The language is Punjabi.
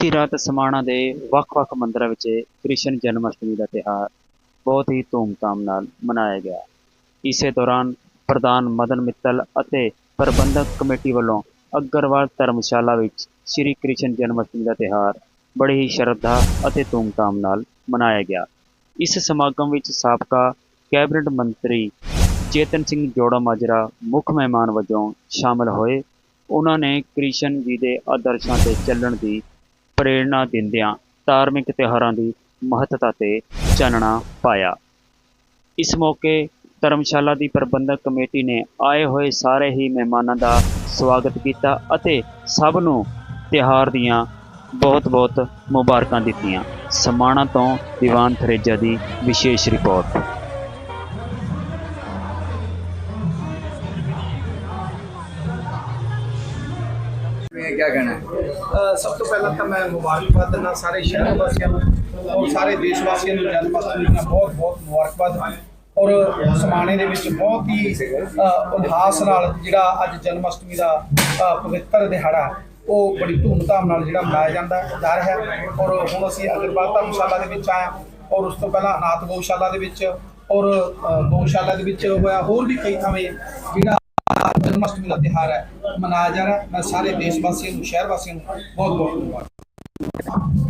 ਬੀਤੀ ਰਾਤ ਸਮਾਣਾ ਦੇ ਵੱਖ-ਵੱਖ ਮੰਦਰਾਂ ਵਿੱਚ ਕ੍ਰਿਸ਼ਨ ਜਨਮ ਅਸ਼ਟਮੀ ਦਾ ਤਿਉਹਾਰ ਬਹੁਤ ਹੀ ਧੂਮਧਾਮ ਨਾਲ ਮਨਾਇਆ ਗਿਆ। ਇਸੇ ਦੌਰਾਨ ਪ੍ਰਧਾਨ ਮਦਨ ਮਿੱਤਲ ਅਤੇ ਪ੍ਰਬੰਧਕ ਕਮੇਟੀ ਵੱਲੋਂ ਅਗਰਵਾਲ ਧਰਮਸ਼ਾਲਾ ਵਿੱਚ ਸ੍ਰੀ ਕ੍ਰਿਸ਼ਨ ਜਨਮ ਅਸ਼ਟਮੀ ਦਾ ਤਿਉਹਾਰ ਬੜੀ ਹੀ ਸ਼ਰਧਾ ਅਤੇ ਧੂਮਧਾਮ ਨਾਲ ਮਨਾਇਆ ਗਿਆ। ਇਸ ਸਮਾਗਮ ਵਿੱਚ ਸਾਬਕਾ ਕੈਬਨਿਟ ਮੰਤਰੀ ਚੇਤਨ ਸਿੰਘ ਜੋੜਾ ਮਾਜਰਾ, ਮੁੱਖ ਮਹਿਮਾਨ ਵਜੋਂ ਸ਼ਾਮਲ ਹੋਏ। ਉਹਨਾਂ ਨੇ ਕ੍ਰਿਸ਼ਨ ਜੀ ਦੇ ਆਦਰਸ਼ਾਂ ਤੇ ਚੱਲਣ ਦੀ ਪ੍ਰੇਰਣਾ ਦਿੰਦਿਆਂ ਧਾਰਮਿਕ ਤਿਉਹਾਰਾਂ ਦੀ ਮਹੱਤਤਾ ਤੇ ਚਾਨਣਾ ਪਾਇਆ। ਇਸ ਮੌਕੇ ਧਰਮਸ਼ਾਲਾ ਦੀ ਪ੍ਰਬੰਧਕ ਕਮੇਟੀ ਨੇ ਆਏ ਹੋਏ ਸਾਰੇ ਹੀ ਮਹਿਮਾਨਾਂ ਦਾ ਸਵਾਗਤ ਕੀਤਾ ਅਤੇ ਸਭ ਨੂੰ ਤਿਉਹਾਰ ਦੀਆਂ ਬਹੁਤ-ਬਹੁਤ ਮੁਬਾਰਕਾਂ ਦਿੱਤੀਆਂ। ਸਮਾਣਾ ਤੋਂ ਦੀਵਾਨ ਥਰੇਜਾ ਦੀ ਵਿਸ਼ੇਸ਼ ਰਿਪੋਰਟ। ਮੈਂ ਕੀ ਕਹਿਣਾ ਸਭ ਤੋਂ ਪਹਿਲਾਂ ਤਾਂ ਮੈਂ ਮੁਬਾਰਕਬਾਦ ਦਿੰਦਾ ਸਾਰੇ ਸ਼ਹਿਰ ਵਾਸੀਆਂ ਨੂੰ ਔਰ ਸਾਰੇ ਦੇਸ਼ ਵਾਸੀਆਂ ਨੂੰ ਜਨਮ ਜਨਮਅਸ਼ਟਮੀ ਦੀਆਂ ਬਹੁਤ ਬਹੁਤ ਮੁਬਾਰਕਬਾਦ ਔਰ ਸਮਾਣੇ ਦੇ ਵਿੱਚ ਬਹੁਤ ਹੀ ਉਦਾਸ ਨਾਲ ਜਿਹੜਾ ਅੱਜ ਜਨਮ ਅਸ਼ਟਮੀ ਦਾ ਪਵਿੱਤਰ ਦਿਹਾੜਾ ਉਹ ਬੜੀ ਧੂਮਧਾਮ ਨਾਲ ਜਿਹੜਾ ਮਨਾਇਆ ਜਾਂਦਾ ਦਰ ਹੈ। ਔਰ ਹੁਣ ਅਸੀਂ ਅਗਰਵਾਲ ਧਰਮਸ਼ਾਲਾ ਦੇ ਵਿੱਚ ਆਇਆ ਔਰ ਉਸ ਤੋਂ ਪਹਿਲਾਂ ਅਨਾਥ ਗਊਸ਼ਾਲਾ ਦੇ ਵਿੱਚ ਔਰ ਗਊਸ਼ਾਲਾ ਦੇ ਵਿੱਚ ਹੋਇਆ ਹੋਰ ਵੀ ਕਈ ਥਾਵੇਂ ਜਿਹੜਾ ਜਨਮ ਅਸ਼ਟਮੀ ਦਾ ਤਿਉਹਾਰ ਹੈ, ਮਨਾਇਆ ਜਾ ਰਿਹਾ ਮੈਂ ਸਾਰੇ ਦੇਸ਼ ਵਾਸੀਆਂ ਨੂੰ ਸ਼ਹਿਰ ਵਾਸੀਆਂ ਨੂੰ ਬਹੁਤ ਬਹੁਤ ਧੰਨਵਾਦ।